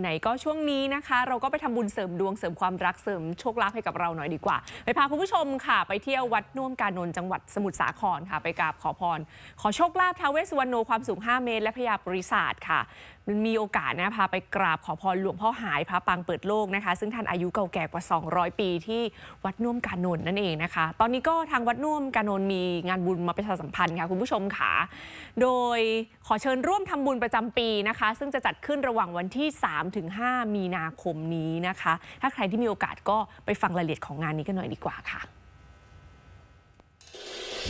ไหนๆก็ช่วงนี้นะคะ เราก็ไปทำบุญเสริมดวงเสริมความรักเสริมโชคลาภให้กับเราหน่อยดีกว่า ไปพาคุณผู้ชมค่ะ ไปเที่ยววัดน่วมกานนท์จังหวัดสมุทรสาครค่ะ ไปกราบขอพร ขอโชคลาภท้าวเวสสุวรรณโนความสูง 5 เมตร และพญาปริศาสตร์ค่ะมันมีโอกาสนะพาไปกราบขอพรหลวงพ่อหายพระปางเปิดโลกนะคะ ซึ่งท่านอายุเก่าแก่กว่า 200 ปีที่วัดน่วมกานนท์นั่นเองนะคะ ตอนนี้ก็ทางวัดน่วมกานนท์มีงานบุญมาประชาสัมพันธ์ค่ะคุณผู้ชมค่ะโดยขอเชิญร่วมทำบุญประจำปีนะคะ ซึ่งจะจัดขึ้นระหว่างวันที่3-5 มีนาคมนี้นะคะ ถ้าใครที่มีโอกาสก็ไปฟังรายละเอียดของงานนี้กันหน่อยดีกว่าค่ะ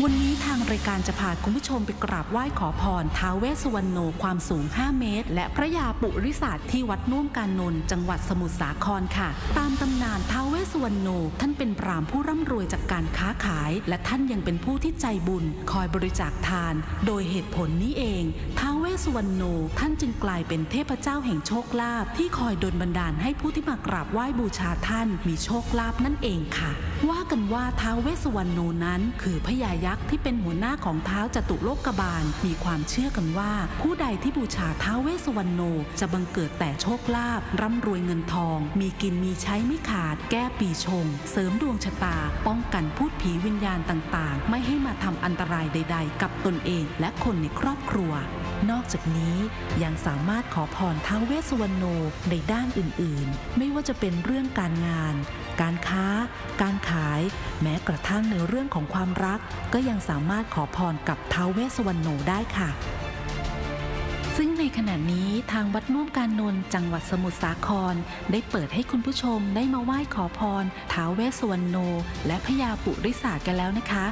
วันนี้ทางรายการจะพาคุณผู้ชมไปกราบไหว้ขอพรท้าวเวสสุวรรณโนความสูง 5 เมตร และพระยาปุริศาสตร์ที่วัดนุ่วมการนนท์จังหวัดสมุทรสาครค่ะ ตามตำนานท้าวเวสสุวรรณโนท่านเป็นพรามผู้ร่ำรวยจากการค้าขาย และท่านยังเป็นผู้ที่ใจบุญ คอยบริจาคทาน โดยเหตุผลนี้เองท้าว สสุวรรณโนท่านจึงกลายเป็นเทพเจ้าแห่งโชคลาภที่คอยดลบันดาลให้ผู้ที่มากราบไหว้บูชาท่านมีโชคลาภนั่นเองค่ะ ว่ากันว่าท้าวเวสสุวรรณโนนั้น คือพญายักษ์ที่เป็นหัวหน้าของเท้าวจตุโลกบาล มีความเชื่อกันว่า ผู้ใดที่บูชาท้าวเวสสุวรรณโนจะบังเกิดแต่โชคลาภร่ำรวยเงินทอง มีกินมีใช้ไม่ขาด แก้ปีชง เสริมดวงชะตา ป้องกันพูดผีวิญญาณต่างๆ ไม่ให้มาทำอันตรายใด ๆ กับตนเองและคนในครอบครัว นอกจากนี้ยังสามารถขอพรท้าวเวสสุวรรณโนในด้านอื่นๆ ไม่ว่าจะเป็นเรื่องการงาน การค้า การขาย แม้กระทั่งในเรื่องของความรัก ก็ยังสามารถขอพรกับท้าวเวสสุวรรณโนได้ค่ะซึ่งในขณะนี้ทางวัดน่วมการนนท์จังหวัดสมุทรสาคร ได้เปิดให้คุณผู้ชมได้มาไหว้ขอพรท้าวเวสสุวรรณโน และพญาปุริศาสกันแล้วนะคะ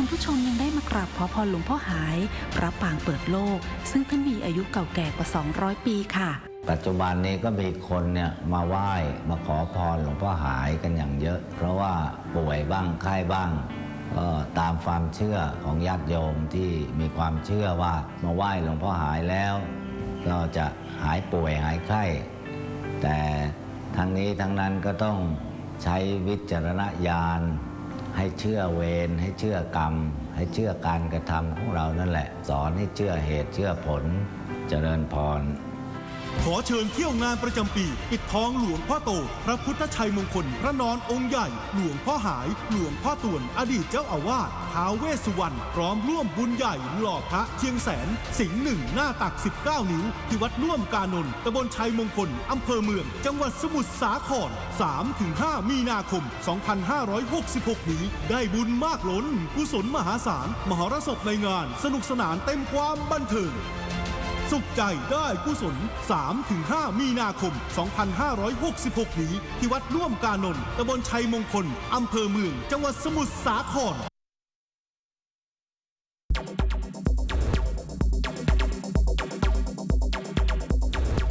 คุณผู้ชมยังได้มากราบขอพรหลวงพ่อหาย พระปางเปิดโลก ซึ่งท่านมีอายุเก่าแก่กว่า 200 ปีค่ะปัจจุบันนี้ก็มีคนเนี่ยมาไหว้มาขอพรหลวงพ่อหายกันอย่างเยอะ เพราะว่าป่วยบ้างไข้บ้างก็ตามความเชื่อของญาติโยมที่มีความเชื่อว่ามาไหว้หลวงพ่อหายแล้ว ก็จะหายป่วยหายไข้ แต่ทั้งนี้ทั้งนั้นก็ต้องใช้วิจารณญาณ ให้เชื่อเวรให้เชื่อกรรม ให้เชื่อการกระทำของเรานั่นแหละ สอนให้เชื่อเหตุเชื่อผลเจริญพร ขอเชิญเที่ยวงานประจำปี ปิดทองหลวงพ่อโต พระพุทธชัยมงคล พระนอนองค์ใหญ่ หลวงพ่อหาย หลวงพ่อต่วน อดีตเจ้าอาวาสท้าวเวสสุวรรณพร้อมร่วมบุญใหญ่หล่อพระเชียงแสน สิงห์หนึ่งหน้าตัก 19 นิ้ว ที่วัดน่วมกานนท์ตำบลชัยมงคลอำเภอเมือง จังหวัดสมุทรสาคร 3-5 มีนาคม 2566 นี้ ได้บุญมากล้น กุศลมหาศาล มหรสพในงาน สนุกสนานเต็มความบันเทิง สุขใจได้กุศล 3-5 มีนาคม 2566 นี้ ที่วัดร่วมกานนท์ตำบลชัยมงคล อำเภอเมือง จังหวัดสมุทรสาคร